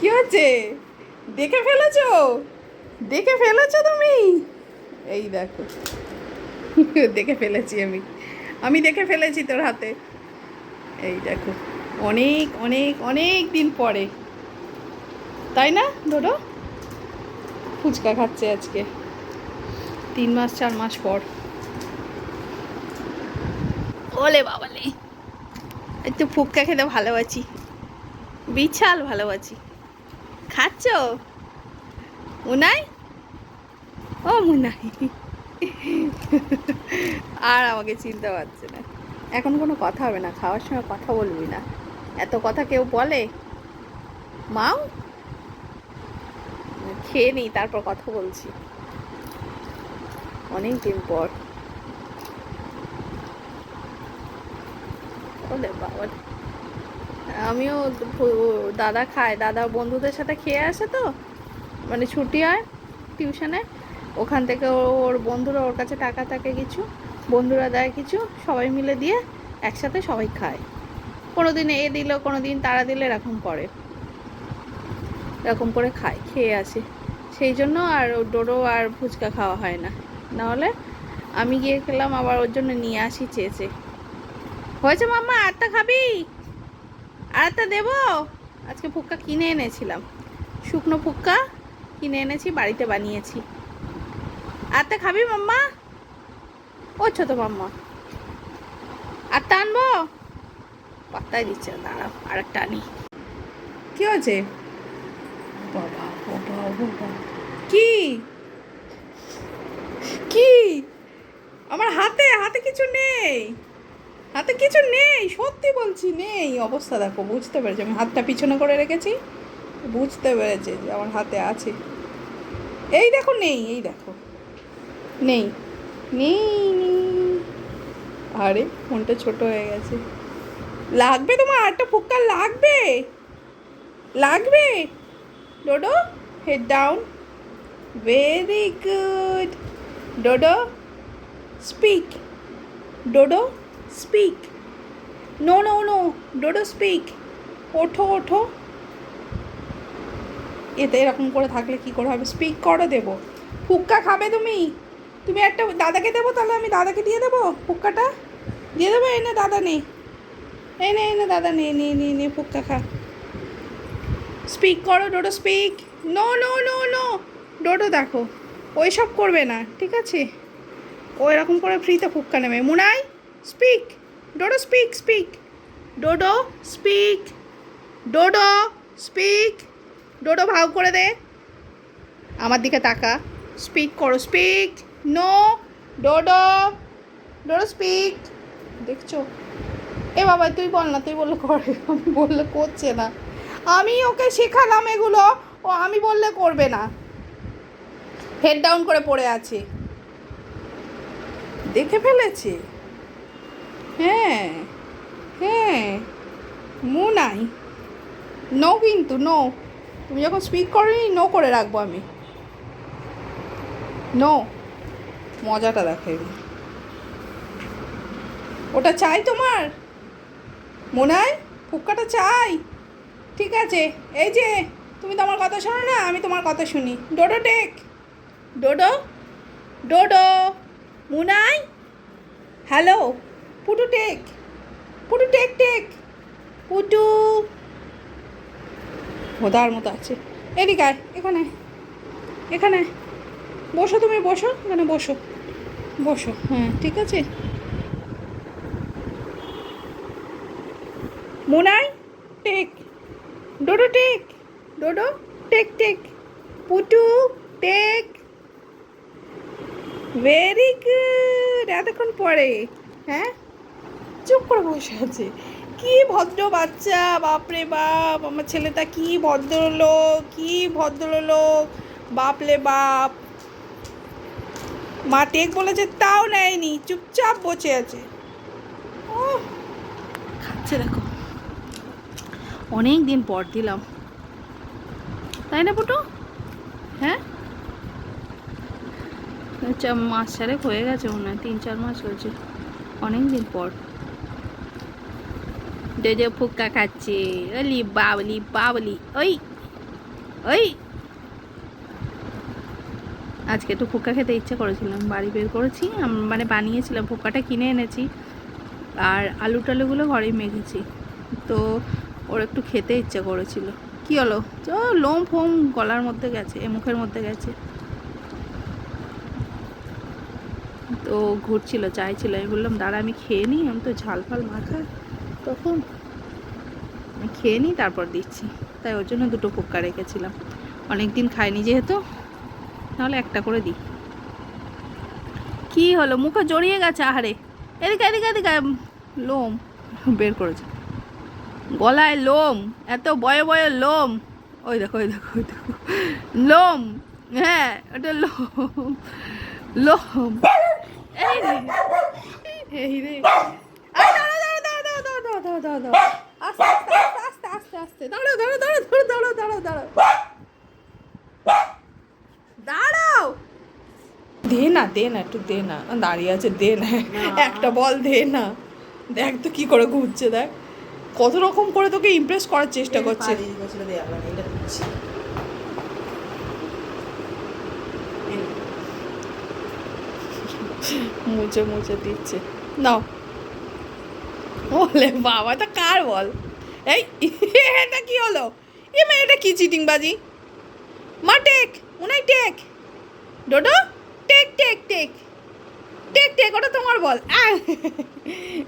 কি হচ্ছে? দেখে ফেলেছো? দেখে ফেলেছো তুমি? এই দেখো। দেখে ফেলেছি আমি। আমি দেখে ফেলেছি তোর হাতে। এই দেখো, অনেক অনেক অনেক দিন পরে। তাই না, ধরো? ফুচকা খাচ্ছে আজকে। তিন মাস, চার মাস পর। ওলে বাবালে। একটু ফুচকা খেতে ভালোবাসি। বিশাল ভালোবাসি। খাচ্ছ? মুনাই? ও মুনাই। আর আমাকে চিনতে পারছে না। এখন কোনো কথা হবে না, খাওয়ার সময় কথা বলবি না। এত কথা কেউ বলে? মাও? খেয়ে নিই তারপর কথা বলছি। অনেক দিন পর বাবা। আমিও দাদা খায়, দাদা বন্ধুদের সাথে খেয়ে আসে তো মানে ছুটি হয় টিউশনে, ওখান থেকে ওর বন্ধুরা ওর কাছে টাকা থাকে কিছু, বন্ধুরা দেয় কিছু, সবাই মিলে দিয়ে একসাথে সবাই খায়। কোনো দিন এ দিল কোনো দিন তারা দিলে, এরকম করে। এরকম করে খায়, খেয়ে আসে। সেই জন্য আর ডোডো আর ফুচকা খাওয়া হয় না। নাহলে আমি গিয়ে খেলাম, আবার ওর জন্য নিয়ে আসি চেয়েছে। হয়েছে মাম্মা আরটা খাবি? আরটা দেবো? আজকে ফুক্কা কিনে এনেছিলাম। শুকনো ফুক্কা কিনে এনেছি, বাড়িতে বানিয়েছি। আরটা খাবি মাম্মা? ও ছোটো মাম্মা। আরটা আনব? পাত্তাই দিচ্ছে দাঁড়াও আর একটা আনি। কি হয়েছে? বাবা। কি? কি? আমার হাতে হাতে কিছু নেই। হাতে কিছু নেই, সত্যি বলছি, নেই। অবস্থা দেখো, বুঝতে পেরেছি। আমি হাতটা পিছনে করে রেখেছি, বুঝতে পেরেছে যে আমার হাতে আছে। এই দেখো, নেই, এই দেখো। নেই নেই আরে, ফোনটা ছোট হয়ে গেছে। লাগবে তোমার? আরেকটা ফুক্কা লাগবে? লাগবে? Dodo head down very good Dodo speak Dodo speak no no no Dodo speak ওঠো ওঠো। এতে এরকম করে থাকলে কি করে হবে? স্পিক করো, দেবো। ফুক্কা খাবে তুমি? তুমি একটা দাদাকে দেবো? তাহলে আমি দাদাকে দিয়ে দেবো ফুক্কাটা? দিয়ে দেবো? এনে দাদা নেই এনে এনে দাদা নেই নে নে নে, ফুক্কা খা। স্পিক করো Dodo speak no no no no Dodo দেখো। ওই সব করবে না, ঠিক আছে? ও এরকম করে ফ্রিতে ফুক্কা নেবে। Munai? Speak Dodo speak speak Dodo speak Dodo speak Dodo ভাগ করে দে। আমার দিকে তাকা। স্পিক করো। Speak no Dodo Dodo speak দেখছ? এ বাবা, তুই বল না, তুই বললে করে, আমি বললে করছে না। আমি ওকে শেখালাম এগুলো, ও আমি বললে করবে না। হেড ডাউন করে পড়ে আছে। দেখে ফেলেছে? হ্যাঁ হ্যাঁ মু নাই। নো কিন্তু নো তুমি যখন স্পিক করনি নো করে রাখব আমি। নো মজাটা দেখে ওটা চাই তোমার? মোনাই ফুক্কাটা চাই। ঠিক আছে, এই যে, তুমি তো আমার কথা শোনো না, আমি তোমার কথা শুনি। Dodo take. Dodo? Dodo? Munai? Hello? Putu take Putu take take Putu ভোদার মতো আছে। এদিকে আয়, এখানে এখানে বসো তুমি, বসো, এখানে বসো। বসো হ্যাঁ ঠিক আছে? Munai take Dodo take Dodo take take Putu take very good এতক্ষণ পরে হ্যাঁ? চুপ করে বসে আছে। কি ভদ্র বাচ্চা বাপরে বাপ, আমার ছেলেটা কি ভদ্রলোক কি ভদ্রলোক বাপলে বাপ। মা টেক বলেছে, তাও নেয়নি, চুপচাপ বসে আছে। ও খাচ্ছে দেখো। অনেক দিন পর দিলাম। তাই না পুটু? হ্যাঁ? আচ্ছা মাস চারেক হয়ে গেছে মনে হয়, তিন চার মাস হয়েছে। অনেক দিন পর। জোজো ফুক্কা খাচ্ছে। ওলি বাবলি বাবলি, ওই ওই। আজকে একটু ফুক্কা খেতে ইচ্ছে করেছিলাম, বাড়ি বের করেছি মানে বানিয়েছিলাম, ফুক্কাটা কিনে এনেছি। আর আলু টালুগুলো ঘরেই মেখেছি, তো ওর একটু খেতে ইচ্ছে করেছিল। কি হলো? তো লোম ফোম গলার মধ্যে গেছে, এ মুখের মধ্যে গেছে। তো ঘুরছিল, চাইছিল, আমি বললাম, দাঁড়া, আমি খেয়ে নিই, আমি তো ঝাল ফাল মাখা তখন আমি খেয়ে নিই, তারপর দিচ্ছি। তাই ওর জন্য দুটো ফুক্কা রেখেছিলাম। অনেক দিন খাইনি যেহেতু, নাহলে একটা করে দিই। কি হলো? মুখে জড়িয়ে গেছে? আহারে! এদিকে এদিকে এদিকে! লোম বের করেছে। গলায় লোম, এত বয়ে বয়ে লোম। ওই দেখো ওই দেখো ওই দেখো। লোম! হ্যাঁ ওটা লোম। লোম। এই রে এই রে। দাঁড়াও, দাঁড়াও, দাঁড়াও, দাঁড়াও। আস্তে, আস্তে, আস্তে, আস্তে, আস্তে, দাঁড়াও, দাঁড়াও, দাঁড়াও, দাঁড়াও, দাঁড়াও, দাঁড়াও। দাঁড়াও। দে না দে না একটু দে না। দাঁড়িয়ে আছে দে না। একটা বল দে না। দেখ তো কি করে ঘুরছে দেখ। কত রকম করে তোকে ইমপ্রেস করার চেষ্টা করছে। মুছে মুছে দিচ্ছে। নাও। বলে, বাবা, এটা কার বল? এই, এটা কি হলো? এ মা, এটা কি চিটিং বাজি মা, take Unai take. Dodo, take take take. Take take, ওটা তোমার বল!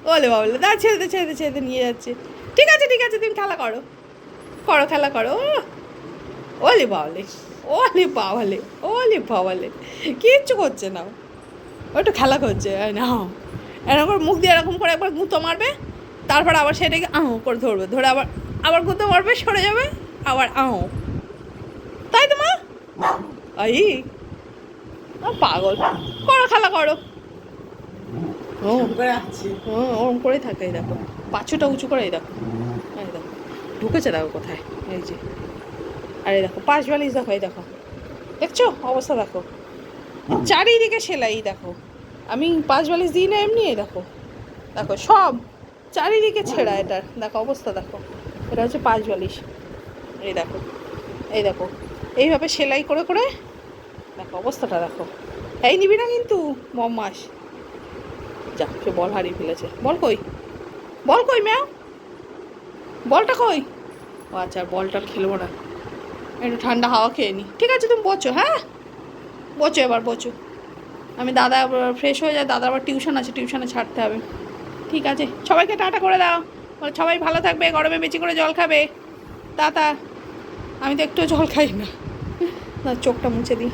বলে বাবলে দা ছেড়ে দে ছেড়ে দে, ছেড়ে নিয়ে যাচ্ছে। ঠিক আছে ঠিক আছে, তুমি খেলা করো। করো, খেলা করো ওলে বাবলে, ওলে বাবালে ওলে বাবালে। কিচ্ছু করছে না ও। একটু খেলা করছে না এরকম করে মুখ দিয়ে এরকম করে একবার গুঁতো মারবে। তারপর আবার সেটাকে আহ করে ধরবে। ধরে আবার আবার গুঁতো মারবে সরে যাবে আবার আহ। তাই তো মা? আই পাগল। করো খেলা করো। ওরম করেই থাকে এই দেখো। পাঁচুটা উঁচু করে এই দেখো। এই দেখো। ঢুকেছে দেখো কোথায়? এই যে। আর এই দেখো পাঁচ বালিশ দেখো এই দেখো। দেখছ? অবস্থা দেখো। চারিদিকে সেলাই দেখো। আমি পাঁচ বালিশ দিই না এমনি দেখো। দেখো সব। চারিদিকে ছেঁড়া এটার দেখো, অবস্থা দেখো। এটা হচ্ছে পাঁচ বালিশ এই দেখো এই দেখো। এইভাবে সেলাই করে করে দেখো, অবস্থাটা দেখো। এই নিবি না কিন্তু মম্মাস যা, সে বল হারিয়ে ফেলেছে। বল কই? বল কই, ম্যাও? বলটা কই? ও আচ্ছা বলটা খেলব না। একটু ঠান্ডা হাওয়া খেয়ে নি। ঠিক আছে, তুমি বোচো হ্যাঁ? বোচো এবার, বোচো। আমি দাদা ফ্রেশ হয়ে যায়, দাদা আবার টিউশন আছে টিউশনে ছাড়তে হবে। ঠিক আছে। সবাইকে টাটা করে দাও। সবাই ভালো থাকবে, গরমে বেশি করে জল খাবে। তা আমি তো একটু জল খাই না। না, চোখটা মুছে দিই।